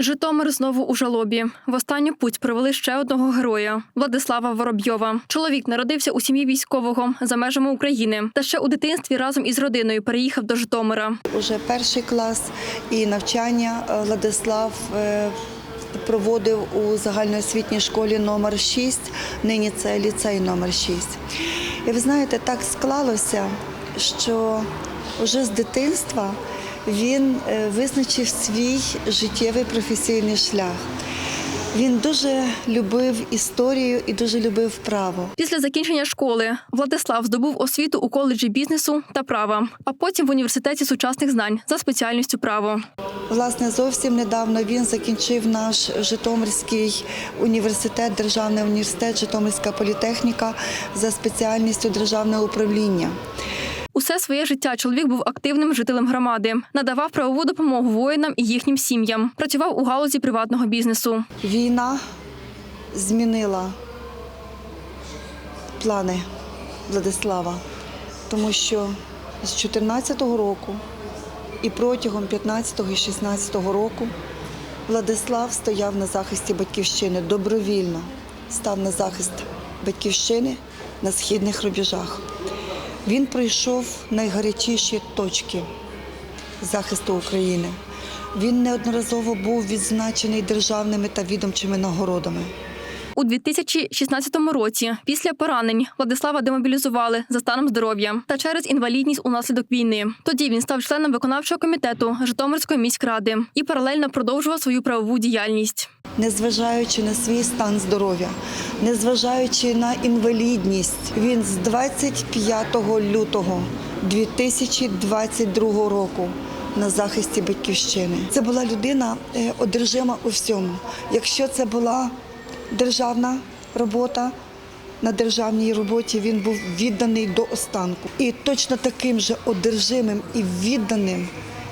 Житомир знову у жалобі. В останню путь провели ще одного героя Владислава Воробйова. Чоловік народився у сім'ї військового за межами України та ще у дитинстві разом із родиною переїхав до Житомира. Уже перший клас і навчання е, Владислав е, проводив у загальноосвітній школі номер 6, нині це ліцей номер 6. І ви знаєте, так склалося, що вже з дитинства він е, визначив свій життєвий професійний шлях. Він дуже любив історію і дуже любив право. Після закінчення школи Владислав здобув освіту у коледжі бізнесу та права, а потім в університеті сучасних знань за спеціальністю право. Власне, зовсім недавно він закінчив наш Житомирський університет, державний університет, Житомирська політехніка за спеціальністю державне управління. Усе своє життя чоловік був активним жителем громади, надавав правову допомогу воїнам і їхнім сім'ям. Працював у галузі приватного бізнесу. Війна змінила плани Владислава, тому що з 2014 року і протягом 15 і 16 року Владислав стояв на захисті батьківщини добровільно, став на захист батьківщини на східних рубежах. Він пройшов найгарячіші точки захисту України. Він неодноразово був відзначений державними та відомчими нагородами. У 2016 році, після поранень, Владислава демобілізували за станом здоров'я та через інвалідність унаслідок війни. Тоді він став членом виконавчого комітету Житомирської міськради і паралельно продовжував свою правову діяльність. Незважаючи на свій стан здоров'я, незважаючи на інвалідність, він з 25 лютого 2022 року на захисті батьківщини. Це була людина е, одержима у всьому. Якщо це була державна робота, на державній роботі він був відданий до останку. І точно таким же одержимим і відданим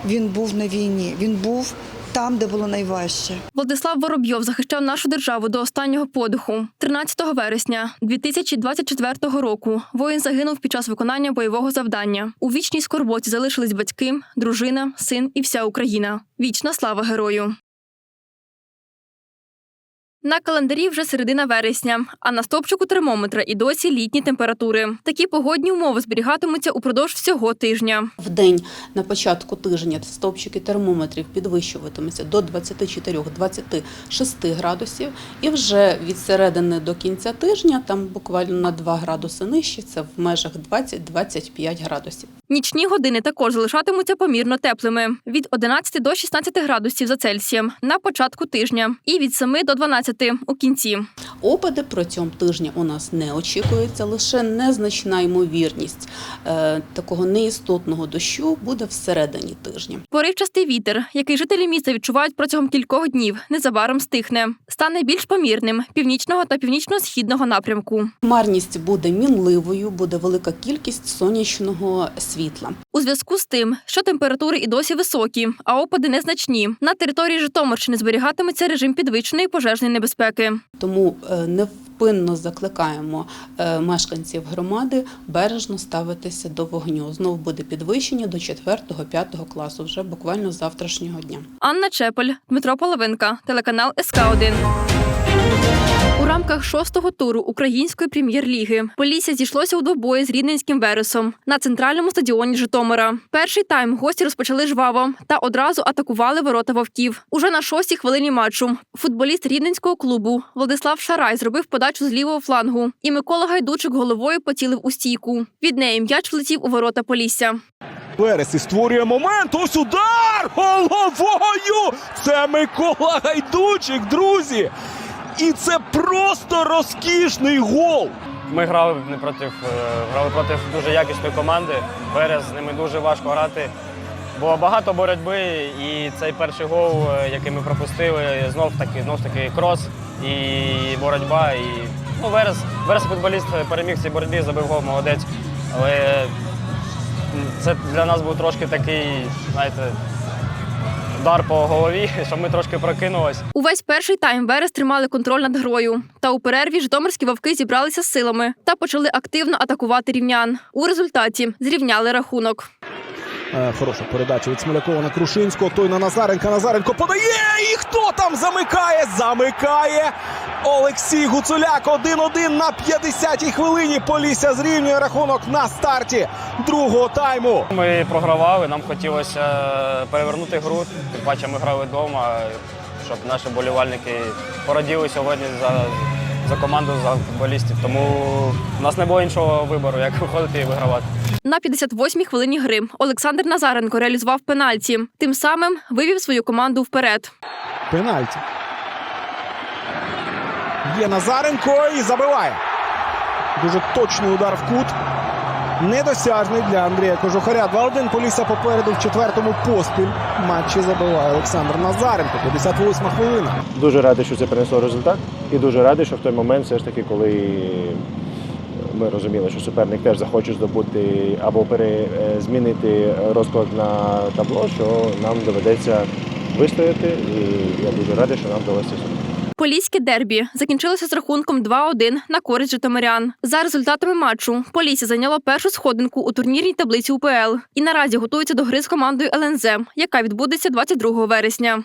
він був на війні. Він був там, де було найважче. Владислав Воробйов захищав нашу державу до останнього подиху. 13 вересня 2024 року воїн загинув під час виконання бойового завдання. У вічній скорботі залишились батьки, дружина, син і вся Україна. Вічна слава герою. На календарі вже середина вересня, а на стопчику термометра і досі літні температури. Такі погодні умови зберігатимуться упродовж всього тижня. В день на початку тижня стовпчики термометрів підвищуватимуться до 24-26 градусів, і вже від середини до кінця тижня, там буквально на 2 градуси нижче, це в межах 20-25 градусів. Нічні години також залишатимуться помірно теплими від 11 до 16 градусів за Цельсієм на початку тижня і від 7 до 12 у кінці. Опади протягом тижня у нас не очікується, лише незначна ймовірність е, такого неістотного дощу буде всередині тижня. Поривчастий вітер, який жителі міста відчувають протягом кількох днів, незабаром стихне. Стане більш помірним північного та північно-східного напрямку. Хмарність буде мінливою, буде велика кількість сонячного світла. У зв'язку з тим, що температури і досі високі, а опади незначні. На території Житомирщини зберігатиметься режим підвищеної пожежної небезпеки. Тому не невпинно закликаємо е, мешканців громади бережно ставитися до вогню. Знову буде підвищення до 4-5 класу, вже буквально з завтрашнього дня. Анна Чеполь, Дмитро Половинка, телеканал СК 1 у рамках шостого туру української прем'єр-ліги Полісся зійшлося у двобої з рівненським вересом на центральному стадіоні Житомира. Перший тайм гості розпочали жваво та одразу атакували ворота вовків. Уже на шостій хвилині матчу футболіст рівненського клубу Владислав Шарай зробив подачу з лівого флангу, і Микола Гайдучик головою поцілив у стійку. Від неї м'яч влетів у ворота Полісся. Верес і створює момент. Ось удар головою. Це Микола Гайдучик, друзі. І це просто розкішний гол. Ми грали не проти, е, грали проти дуже якісної команди. Верес з ними дуже важко грати. Було багато боротьби, і цей перший гол, е, який ми пропустили, знов таки, знов таки крос і боротьба. І, ну, Верес, Верес футболіст переміг цій боротьбі, забив гол, молодець. Але це для нас був трошки такий, знаєте, удар по голові, щоб ми трошки прокинулись. Увесь перший тайм Верес тримали контроль над грою. Та у перерві житомирські вовки зібралися з силами та почали активно атакувати рівнян. У результаті зрівняли рахунок. Е, хороша передача від Смолякова на Крушинського. Той на Назаренка. Назаренко подає. І хто там замикає? Замикає Олексій Гуцуляк. 1-1 на 50-й хвилині. Полісся зрівнює рахунок на старті другого тайму. Ми програвали, нам хотілося перевернути гру. Тим паче ми грали вдома, щоб наші болівальники пораділи сьогодні за, за команду, за футболістів. Тому в нас не було іншого вибору, як виходити і вигравати. На 58-й хвилині гри Олександр Назаренко реалізував пенальті. Тим самим вивів свою команду вперед. Пенальті. Є Назаренко і забиває. Дуже точний удар в кут. Недосяжний для Андрія Кожухаря. 2-1 Полісся попереду в четвертому поспіль. Матчі забиває Олександр Назаренко. 58 хвилина. Дуже радий, що це принесло результат, і дуже радий, що в той момент, все ж таки, коли ми розуміли, що суперник теж захоче здобути або пере, е, змінити розклад на табло, що нам доведеться вистояти. І я дуже радий, що нам вдалося. Поліське дербі закінчилося з рахунком 2-1 на користь житомирян. За результатами матчу Полісся зайняло першу сходинку у турнірній таблиці УПЛ і наразі готується до гри з командою ЛНЗ, яка відбудеться 22 вересня.